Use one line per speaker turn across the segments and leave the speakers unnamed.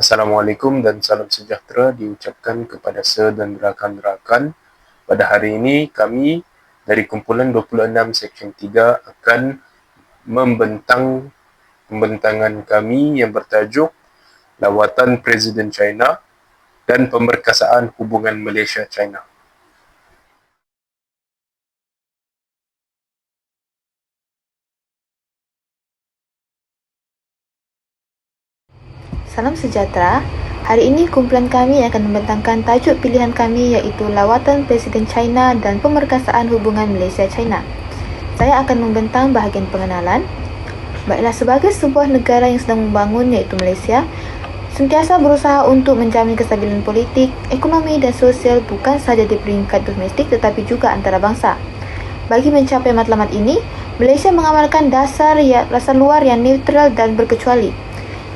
Assalamualaikum dan salam sejahtera diucapkan kepada Sir dan rakan-rakan. Pada hari ini kami dari kumpulan 26 Seksyen 3 akan membentang pembentangan kami yang bertajuk Lawatan Presiden China dan Pemerkasaan Hubungan Malaysia-China.
Salam sejahtera. Hari ini kumpulan kami akan membentangkan tajuk pilihan kami iaitu Lawatan Presiden China dan Pemerkasaan Hubungan Malaysia-China. Saya akan membentang bahagian pengenalan. Baiklah, sebagai sebuah negara yang sedang membangun iaitu Malaysia, sentiasa berusaha untuk menjamin kestabilan politik, ekonomi dan sosial bukan sahaja di peringkat domestik tetapi juga antarabangsa. Bagi mencapai matlamat ini, Malaysia mengamalkan dasar ya, rasa luar yang neutral dan berkecuali.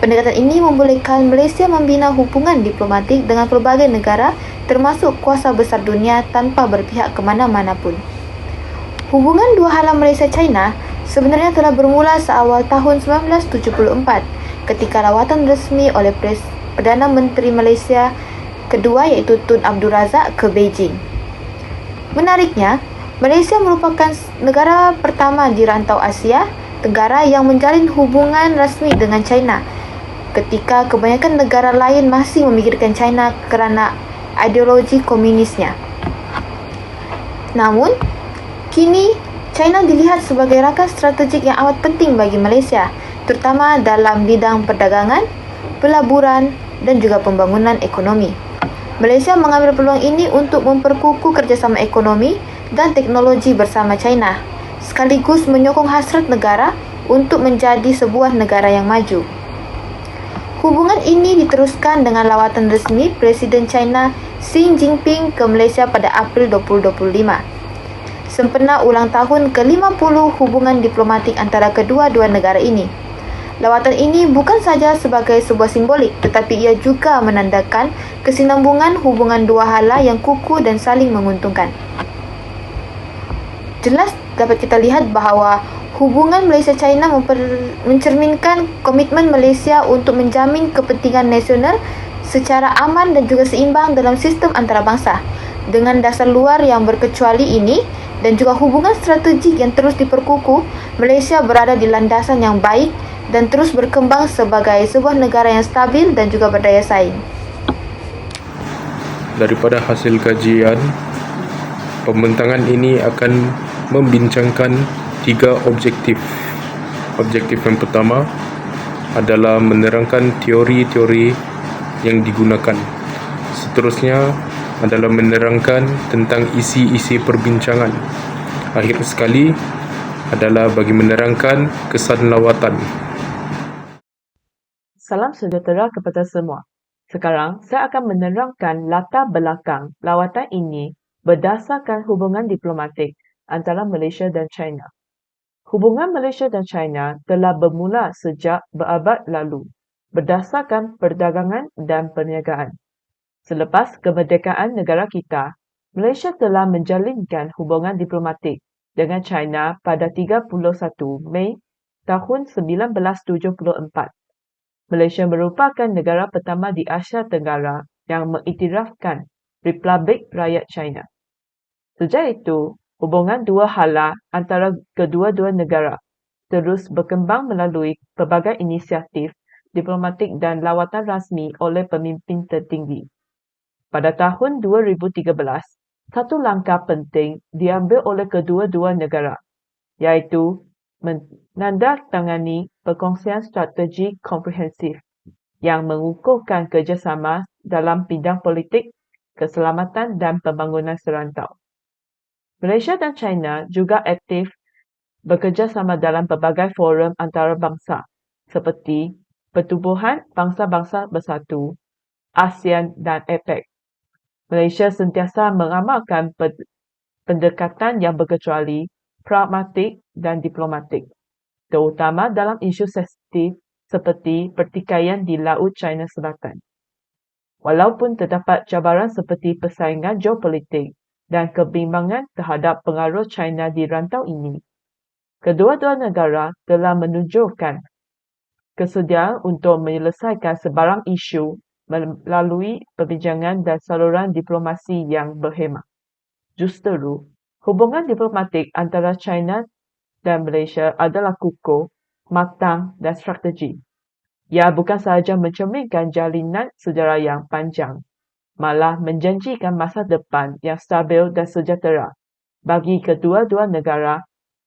Pendekatan ini membolehkan Malaysia membina hubungan diplomatik dengan pelbagai negara termasuk kuasa besar dunia tanpa berpihak ke mana-mana pun. Hubungan dua hala Malaysia-China sebenarnya telah bermula seawal tahun 1974 ketika lawatan resmi oleh Pres Perdana Menteri Malaysia kedua iaitu Tun Abdul Razak ke Beijing. Menariknya, Malaysia merupakan negara pertama di rantau Asia Tenggara yang menjalin hubungan rasmi dengan China ketika kebanyakan negara lain masih memikirkan China kerana ideologi komunisnya. Namun, kini China dilihat sebagai rakan strategik yang amat penting bagi Malaysia, terutama dalam bidang perdagangan, pelaburan dan juga pembangunan ekonomi. Malaysia mengambil peluang ini untuk memperkukuh kerjasama ekonomi dan teknologi bersama China, sekaligus menyokong hasrat negara untuk menjadi sebuah negara yang maju. Hubungan ini diteruskan dengan lawatan resmi Presiden China Xi Jinping ke Malaysia pada April 2025. Sempena ulang tahun ke-50 hubungan diplomatik antara kedua-dua negara ini. Lawatan ini bukan saja sebagai sebuah simbolik tetapi ia juga menandakan kesinambungan hubungan dua hala yang kukuh dan saling menguntungkan. Jelas dapat kita lihat bahawa Hubungan Malaysia-China mencerminkan komitmen Malaysia untuk menjamin kepentingan nasional secara aman dan juga seimbang dalam sistem antarabangsa. Dengan dasar luar yang berkecuali ini dan juga hubungan strategik yang terus diperkukuh, Malaysia berada di landasan yang baik dan terus berkembang sebagai sebuah negara yang stabil dan juga berdaya saing.
Daripada hasil kajian, pembentangan ini akan membincangkan tiga objektif. Objektif yang pertama adalah menerangkan teori-teori yang digunakan. Seterusnya adalah menerangkan tentang isi-isi perbincangan. Akhir sekali adalah bagi menerangkan kesan lawatan.
Salam sejahtera kepada semua. Sekarang saya akan menerangkan latar belakang lawatan ini berdasarkan hubungan diplomatik antara Malaysia dan China. Hubungan Malaysia dan China telah bermula sejak berabad lalu berdasarkan perdagangan dan perniagaan. Selepas kemerdekaan negara kita, Malaysia telah menjalinkan hubungan diplomatik dengan China pada 31 Mei tahun 1974. Malaysia merupakan negara pertama di Asia Tenggara yang mengiktirafkan Republik Rakyat China. Sejak itu, hubungan dua hala antara kedua-dua negara terus berkembang melalui pelbagai inisiatif diplomatik dan lawatan rasmi oleh pemimpin tertinggi. Pada tahun 2013, satu langkah penting diambil oleh kedua-dua negara, iaitu menandatangani perkongsian strategi komprehensif yang mengukuhkan kerjasama dalam bidang politik, keselamatan dan pembangunan serantau. Malaysia dan China juga aktif bekerjasama dalam pelbagai forum antarabangsa seperti Pertubuhan Bangsa-Bangsa Bersatu, ASEAN dan APEC. Malaysia sentiasa mengamalkan pendekatan yang berkecuali, pragmatik dan diplomatik, terutama dalam isu sensitif seperti pertikaian di Laut China Selatan. Walaupun terdapat cabaran seperti persaingan geopolitik dan kebimbangan terhadap pengaruh China di rantau ini. Kedua-dua negara telah menunjukkan Kesediaan untuk menyelesaikan sebarang isu melalui perbincangan dan saluran diplomasi yang berhemah. Justeru, hubungan diplomatik antara China dan Malaysia adalah kukuh, matang dan strategi. Ia bukan sahaja mencerminkan jalinan sejarah yang panjang, malah menjanjikan masa depan yang stabil dan sejahtera bagi kedua-dua negara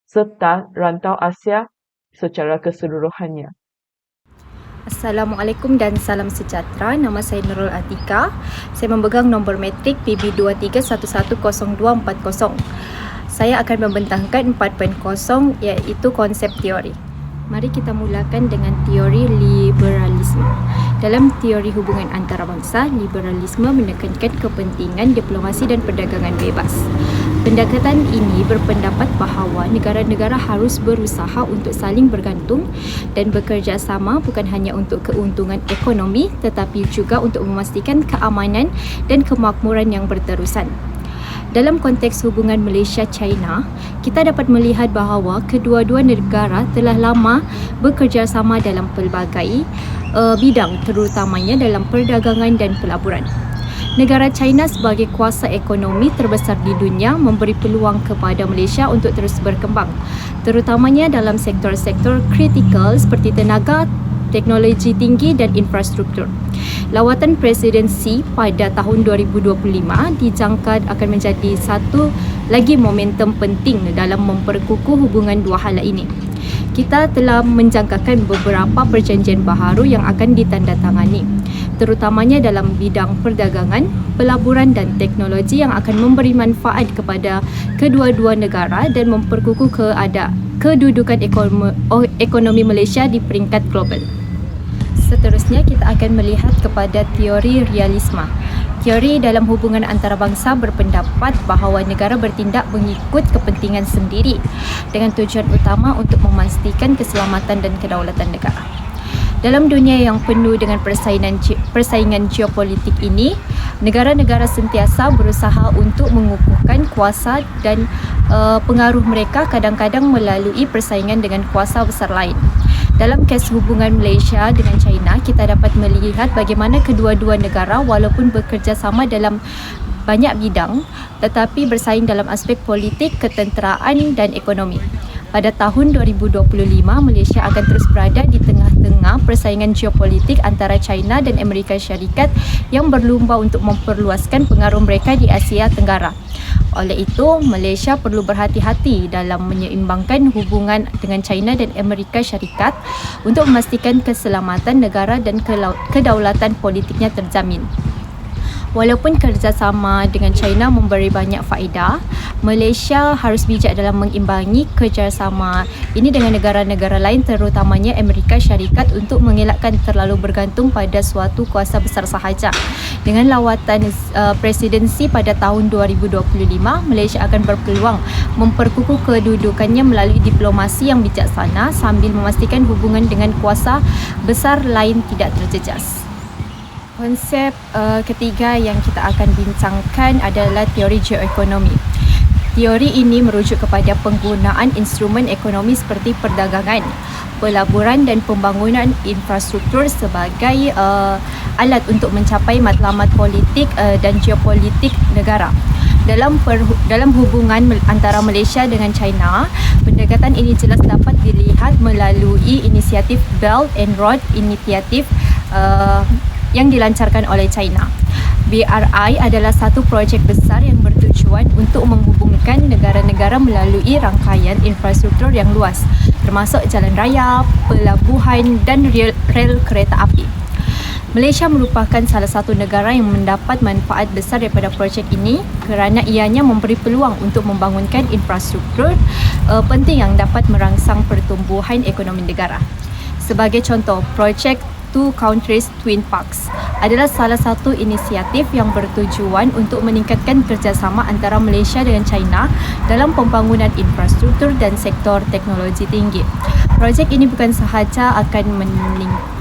serta rantau Asia secara keseluruhannya.
Assalamualaikum dan salam sejahtera. Nama saya Nurul Atika. Saya memegang nombor metrik PB23110240. Saya akan membentangkan 4.0 iaitu konsep teori. Mari kita mulakan dengan teori liberalisme. Dalam teori hubungan antarabangsa, liberalisme menekankan kepentingan diplomasi dan perdagangan bebas. Pendekatan ini berpendapat bahawa negara-negara harus berusaha untuk saling bergantung dan bekerjasama bukan hanya untuk keuntungan ekonomi tetapi juga untuk memastikan keamanan dan kemakmuran yang berterusan. Dalam konteks hubungan Malaysia-China, kita dapat melihat bahawa kedua-dua negara telah lama bekerjasama dalam pelbagai uh, bidang terutamanya dalam perdagangan dan pelaburan. Negara China sebagai kuasa ekonomi terbesar di dunia memberi peluang kepada Malaysia untuk terus berkembang terutamanya dalam sektor-sektor kritikal seperti tenaga, teknologi tinggi dan infrastruktur. Lawatan presidensi pada tahun 2025 dijangka akan menjadi satu lagi momentum penting dalam memperkukuh hubungan dua hala ini. Kita telah menjangkakan beberapa perjanjian baharu yang akan ditandatangani terutamanya dalam bidang perdagangan, pelaburan dan teknologi yang akan memberi manfaat kepada kedua-dua negara dan memperkukuh keada kedudukan ekonomi, ekonomi Malaysia di peringkat global. Seterusnya kita akan melihat kepada teori realisme. Teori dalam hubungan antarabangsa berpendapat bahawa negara bertindak mengikut kepentingan sendiri dengan tujuan utama untuk memastikan keselamatan dan kedaulatan negara. Dalam dunia yang penuh dengan persaingan persaingan geopolitik ini, negara-negara sentiasa berusaha untuk mengukuhkan kuasa dan uh, pengaruh mereka kadang-kadang melalui persaingan dengan kuasa besar lain. Dalam kes hubungan Malaysia dengan China, kita dapat melihat bagaimana kedua-dua negara walaupun bekerjasama dalam banyak bidang tetapi bersaing dalam aspek politik, ketenteraan dan ekonomi. Pada tahun 2025, Malaysia akan terus berada di tengah-tengah persaingan geopolitik antara China dan Amerika Syarikat yang berlumba untuk memperluaskan pengaruh mereka di Asia Tenggara. Oleh itu, Malaysia perlu berhati-hati dalam menyeimbangkan hubungan dengan China dan Amerika Syarikat untuk memastikan keselamatan negara dan kedaulatan politiknya terjamin. Walaupun kerjasama dengan China memberi banyak faedah, Malaysia harus bijak dalam mengimbangi kerjasama ini dengan negara-negara lain terutamanya Amerika Syarikat untuk mengelakkan terlalu bergantung pada suatu kuasa besar sahaja. Dengan lawatan uh, presidensi pada tahun 2025, Malaysia akan berpeluang memperkukuh kedudukannya melalui diplomasi yang bijaksana sambil memastikan hubungan dengan kuasa besar lain tidak terjejas. Konsep uh, ketiga yang kita akan bincangkan adalah teori geoekonomi. Teori ini merujuk kepada penggunaan instrumen ekonomi seperti perdagangan, pelaburan dan pembangunan infrastruktur sebagai uh, alat untuk mencapai matlamat politik uh, dan geopolitik negara. Dalam per, dalam hubungan antara Malaysia dengan China, pendekatan ini jelas dapat dilihat melalui inisiatif Belt and Road Initiative uh, yang dilancarkan oleh China. BRI adalah satu projek besar yang bertujuan untuk menghubungkan negara-negara melalui rangkaian infrastruktur yang luas termasuk jalan raya, pelabuhan dan rel, rel kereta api. Malaysia merupakan salah satu negara yang mendapat manfaat besar daripada projek ini kerana ianya memberi peluang untuk membangunkan infrastruktur uh, penting yang dapat merangsang pertumbuhan ekonomi negara. Sebagai contoh, projek Two Countries Twin Parks adalah salah satu inisiatif yang bertujuan untuk meningkatkan kerjasama antara Malaysia dengan China dalam pembangunan infrastruktur dan sektor teknologi tinggi. Projek ini bukan sahaja akan meningkatkan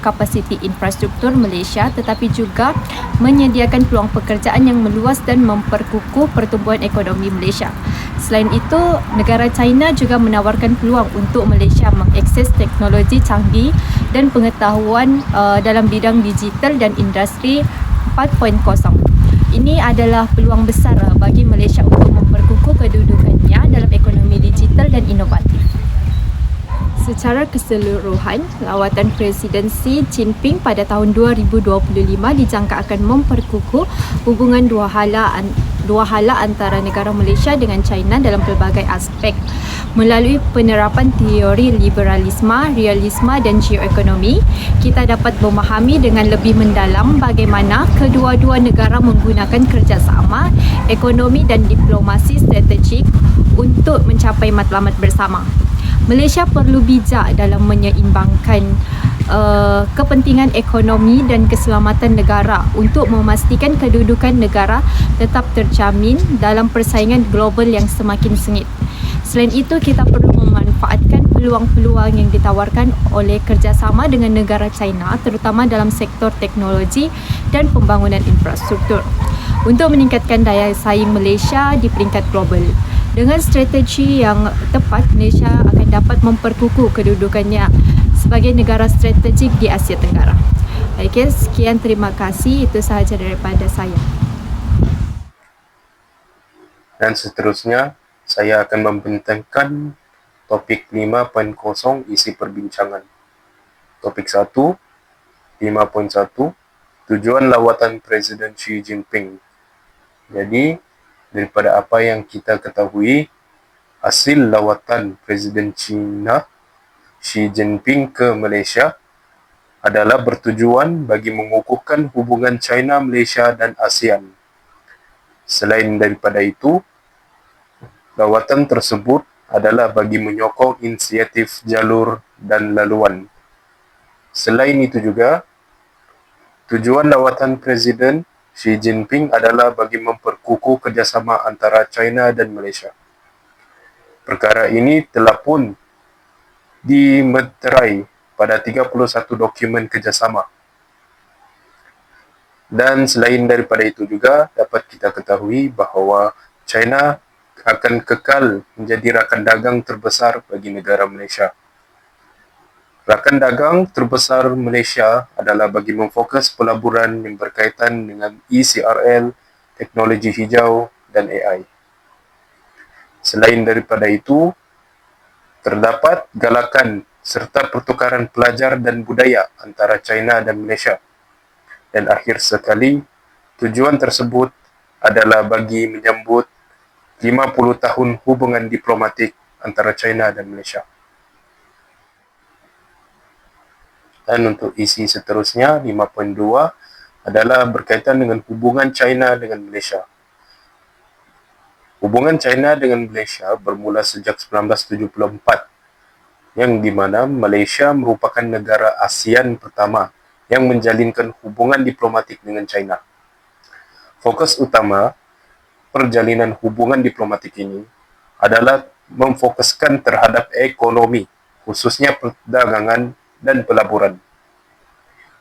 kapasiti infrastruktur Malaysia tetapi juga menyediakan peluang pekerjaan yang meluas dan memperkukuh pertumbuhan ekonomi Malaysia. Selain itu, negara China juga menawarkan peluang untuk Malaysia mengakses teknologi canggih dan pengetahuan uh, dalam bidang digital dan industri 4.0. Ini adalah peluang besar uh, bagi Malaysia untuk memperkukuh kedudukannya dalam ekonomi digital dan inovatif. Secara keseluruhan, lawatan Presiden Xi Jinping pada tahun 2025 dijangka akan memperkukuh hubungan dua hala dua hala antara negara Malaysia dengan China dalam pelbagai aspek melalui penerapan teori liberalisme, realisme dan geoekonomi kita dapat memahami dengan lebih mendalam bagaimana kedua-dua negara menggunakan kerjasama ekonomi dan diplomasi strategik untuk mencapai matlamat bersama. Malaysia perlu bijak dalam menyeimbangkan uh, kepentingan ekonomi dan keselamatan negara untuk memastikan kedudukan negara tetap terjamin dalam persaingan global yang semakin sengit. Selain itu, kita perlu memanfaatkan peluang-peluang yang ditawarkan oleh kerjasama dengan negara China terutama dalam sektor teknologi dan pembangunan infrastruktur untuk meningkatkan daya saing Malaysia di peringkat global. Dengan strategi yang tepat, Malaysia akan dapat memperkukuh kedudukannya sebagai negara strategik di Asia Tenggara. Okey, sekian terima kasih. Itu sahaja daripada saya.
Dan seterusnya, saya akan membentangkan topik 5.0 isi perbincangan. Topik 1, 5.1, tujuan lawatan Presiden Xi Jinping. Jadi, daripada apa yang kita ketahui hasil lawatan Presiden China Xi Jinping ke Malaysia adalah bertujuan bagi mengukuhkan hubungan China, Malaysia dan ASEAN. Selain daripada itu, lawatan tersebut adalah bagi menyokong inisiatif jalur dan laluan. Selain itu juga, tujuan lawatan Presiden Xi Jinping adalah bagi memperkukuh kerjasama antara China dan Malaysia. Perkara ini telah pun dimeterai pada 31 dokumen kerjasama. Dan selain daripada itu juga dapat kita ketahui bahawa China akan kekal menjadi rakan dagang terbesar bagi negara Malaysia. Rakan dagang terbesar Malaysia adalah bagi memfokus pelaburan yang berkaitan dengan ECRL, teknologi hijau dan AI. Selain daripada itu, terdapat galakan serta pertukaran pelajar dan budaya antara China dan Malaysia. Dan akhir sekali, tujuan tersebut adalah bagi menyambut 50 tahun hubungan diplomatik antara China dan Malaysia. Dan untuk isi seterusnya, 5.2 adalah berkaitan dengan hubungan China dengan Malaysia. Hubungan China dengan Malaysia bermula sejak 1974 yang di mana Malaysia merupakan negara ASEAN pertama yang menjalinkan hubungan diplomatik dengan China. Fokus utama perjalinan hubungan diplomatik ini adalah memfokuskan terhadap ekonomi, khususnya perdagangan dan pelaburan.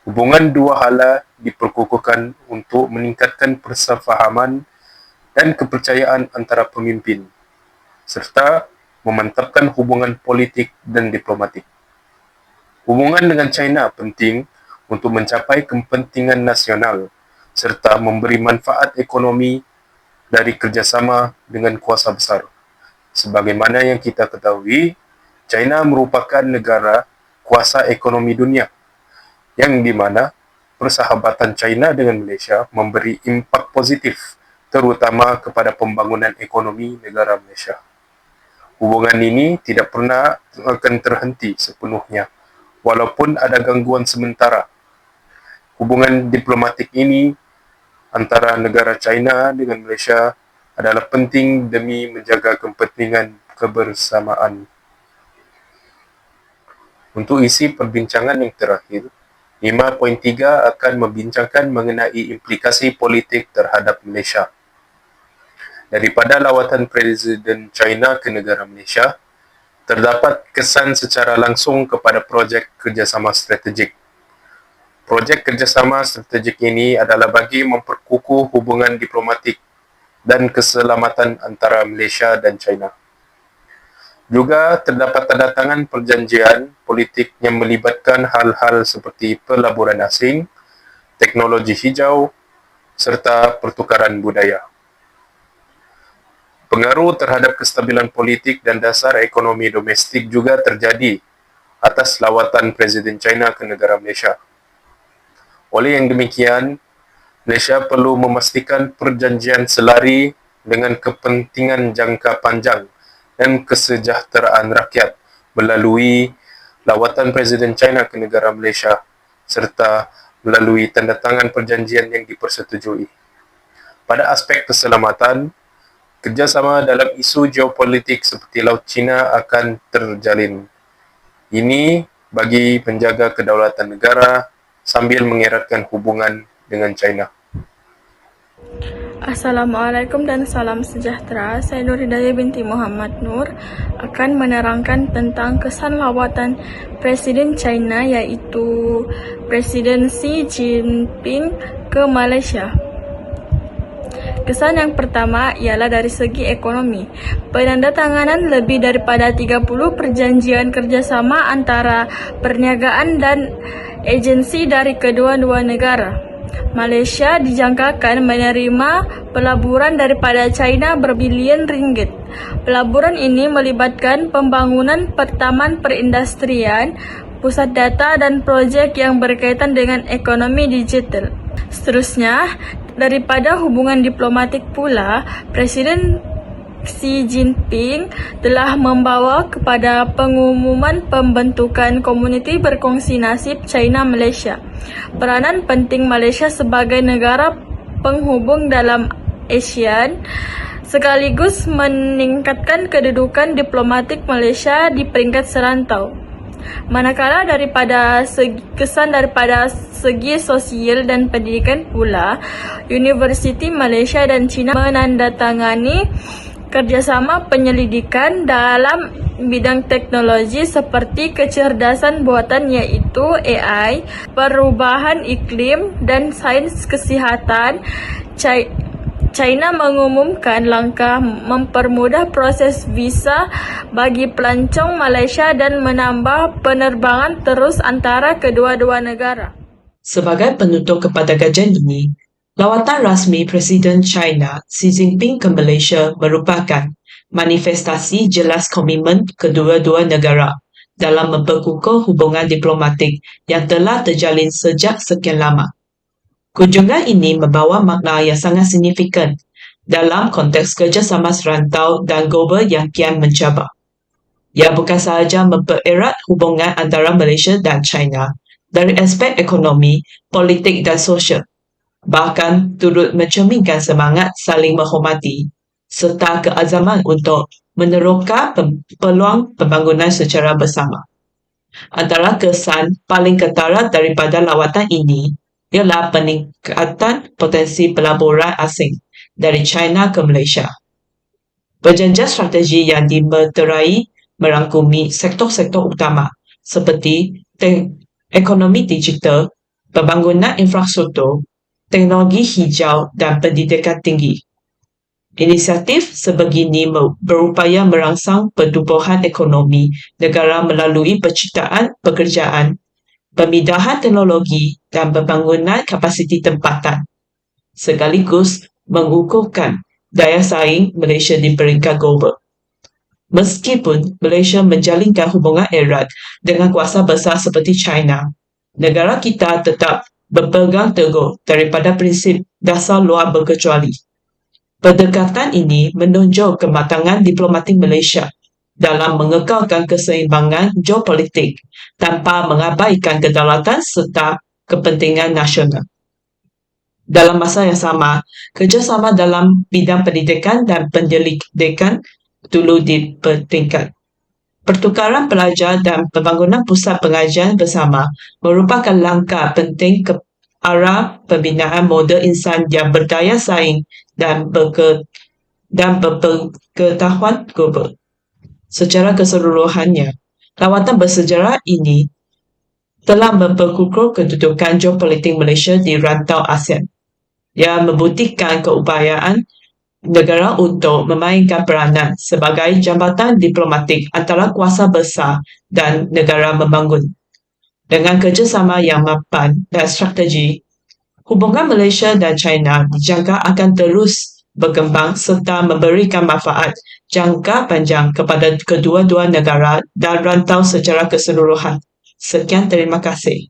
Hubungan dua hala diperkukuhkan untuk meningkatkan persefahaman dan kepercayaan antara pemimpin serta memantapkan hubungan politik dan diplomatik. Hubungan dengan China penting untuk mencapai kepentingan nasional serta memberi manfaat ekonomi dari kerjasama dengan kuasa besar. Sebagaimana yang kita ketahui, China merupakan negara kuasa ekonomi dunia yang di mana persahabatan China dengan Malaysia memberi impak positif terutama kepada pembangunan ekonomi negara Malaysia. Hubungan ini tidak pernah akan terhenti sepenuhnya walaupun ada gangguan sementara. Hubungan diplomatik ini antara negara China dengan Malaysia adalah penting demi menjaga kepentingan kebersamaan untuk isi perbincangan yang terakhir, 5.3 akan membincangkan mengenai implikasi politik terhadap Malaysia. Daripada lawatan Presiden China ke negara Malaysia, terdapat kesan secara langsung kepada projek kerjasama strategik. Projek kerjasama strategik ini adalah bagi memperkukuh hubungan diplomatik dan keselamatan antara Malaysia dan China. Juga terdapat tanda tangan perjanjian politik yang melibatkan hal-hal seperti pelaburan asing, teknologi hijau serta pertukaran budaya. Pengaruh terhadap kestabilan politik dan dasar ekonomi domestik juga terjadi atas lawatan Presiden China ke negara Malaysia. Oleh yang demikian, Malaysia perlu memastikan perjanjian selari dengan kepentingan jangka panjang dan kesejahteraan rakyat melalui lawatan Presiden China ke negara Malaysia serta melalui tanda tangan perjanjian yang dipersetujui. Pada aspek keselamatan, kerjasama dalam isu geopolitik seperti Laut Cina akan terjalin. Ini bagi menjaga kedaulatan negara sambil mengeratkan hubungan dengan China.
Assalamualaikum dan salam sejahtera. Saya Nur Hidayah binti Muhammad Nur akan menerangkan tentang kesan lawatan Presiden China iaitu Presiden Xi Jinping ke Malaysia. Kesan yang pertama ialah dari segi ekonomi. Penandatanganan lebih daripada 30 perjanjian kerjasama antara perniagaan dan agensi dari kedua-dua negara. Malaysia dijangkakan menerima pelaburan daripada China berbilion ringgit. Pelaburan ini melibatkan pembangunan pertaman perindustrian, pusat data dan projek yang berkaitan dengan ekonomi digital. Seterusnya, daripada hubungan diplomatik pula, Presiden Xi Jinping telah membawa kepada pengumuman pembentukan komuniti berkongsi nasib China-Malaysia. Peranan penting Malaysia sebagai negara penghubung dalam ASEAN sekaligus meningkatkan kedudukan diplomatik Malaysia di peringkat serantau. Manakala daripada segi, kesan daripada segi sosial dan pendidikan pula, Universiti Malaysia dan China menandatangani kerjasama penyelidikan dalam bidang teknologi seperti kecerdasan buatan iaitu AI, perubahan iklim dan sains kesihatan. China mengumumkan langkah mempermudah proses visa bagi pelancong Malaysia dan menambah penerbangan terus antara kedua-dua negara.
Sebagai penutup kepada kajian ini, Lawatan rasmi Presiden China Xi Jinping ke Malaysia merupakan manifestasi jelas komitmen kedua-dua negara dalam memperkukuh hubungan diplomatik yang telah terjalin sejak sekian lama. Kunjungan ini membawa makna yang sangat signifikan dalam konteks kerjasama serantau dan global yang kian mencabar. Ia bukan sahaja mempererat hubungan antara Malaysia dan China dari aspek ekonomi, politik dan sosial, bahkan turut mencerminkan semangat saling menghormati serta keazaman untuk meneroka peluang pembangunan secara bersama. Antara kesan paling ketara daripada lawatan ini ialah peningkatan potensi pelaburan asing dari China ke Malaysia. Perjanjian strategi yang dimeterai merangkumi sektor-sektor utama seperti ekonomi digital, pembangunan infrastruktur, teknologi hijau dan pendidikan tinggi. Inisiatif sebegini berupaya merangsang pertumbuhan ekonomi negara melalui penciptaan pekerjaan, pemindahan teknologi dan pembangunan kapasiti tempatan sekaligus mengukuhkan daya saing Malaysia di peringkat global. Meskipun Malaysia menjalinkan hubungan erat dengan kuasa besar seperti China, negara kita tetap berpegang teguh daripada prinsip dasar luar berkecuali. Pendekatan ini menunjuk kematangan diplomatik Malaysia dalam mengekalkan keseimbangan geopolitik tanpa mengabaikan kedaulatan serta kepentingan nasional. Dalam masa yang sama, kerjasama dalam bidang pendidikan dan penyelidikan perlu dipertingkat. Pertukaran pelajar dan pembangunan pusat pengajian bersama merupakan langkah penting ke arah pembinaan model insan yang berdaya saing dan berke dan berpengetahuan global. Secara keseluruhannya, lawatan bersejarah ini telah memperkukuh kedudukan geopolitik Malaysia di rantau ASEAN yang membuktikan keupayaan negara untuk memainkan peranan sebagai jambatan diplomatik antara kuasa besar dan negara membangun. Dengan kerjasama yang mapan dan strategi, hubungan Malaysia dan China dijangka akan terus berkembang serta memberikan manfaat jangka panjang kepada kedua-dua negara dan rantau secara keseluruhan. Sekian terima kasih.